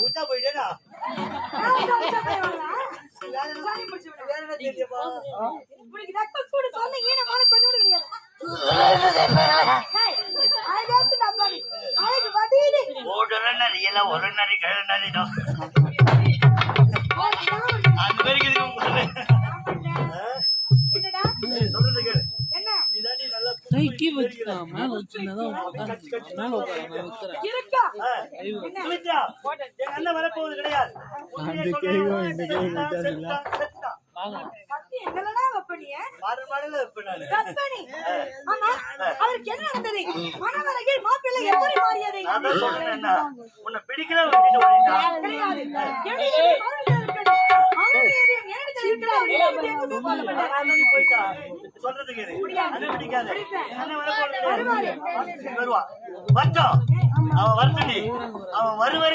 உச்சா போயிட்டேனா. ஒரு நரி கிழ நரி அந்த மாதிரி கை கீ வச்சுக்கலாம் மேல வச்சுருந்தா மேல உட்கார நான் எங்க அண்ணன் கிடையாது. வாங்க சத்தி எங்களடா? மாறு மாடுல வைப்பேன். ஆமா, அவருக்கு என்ன நடந்தது? மணவரையில் மாப்பிள்ளை எப்படி மாறியது? நான் தான் சொல்றேன் என்ன, உன்னை பிடிக்கல விட்டுட்டு ஓடிட்டான். கிடையாது. எப்படி வரட்டும். அவன் நீ. அவன் வருவரை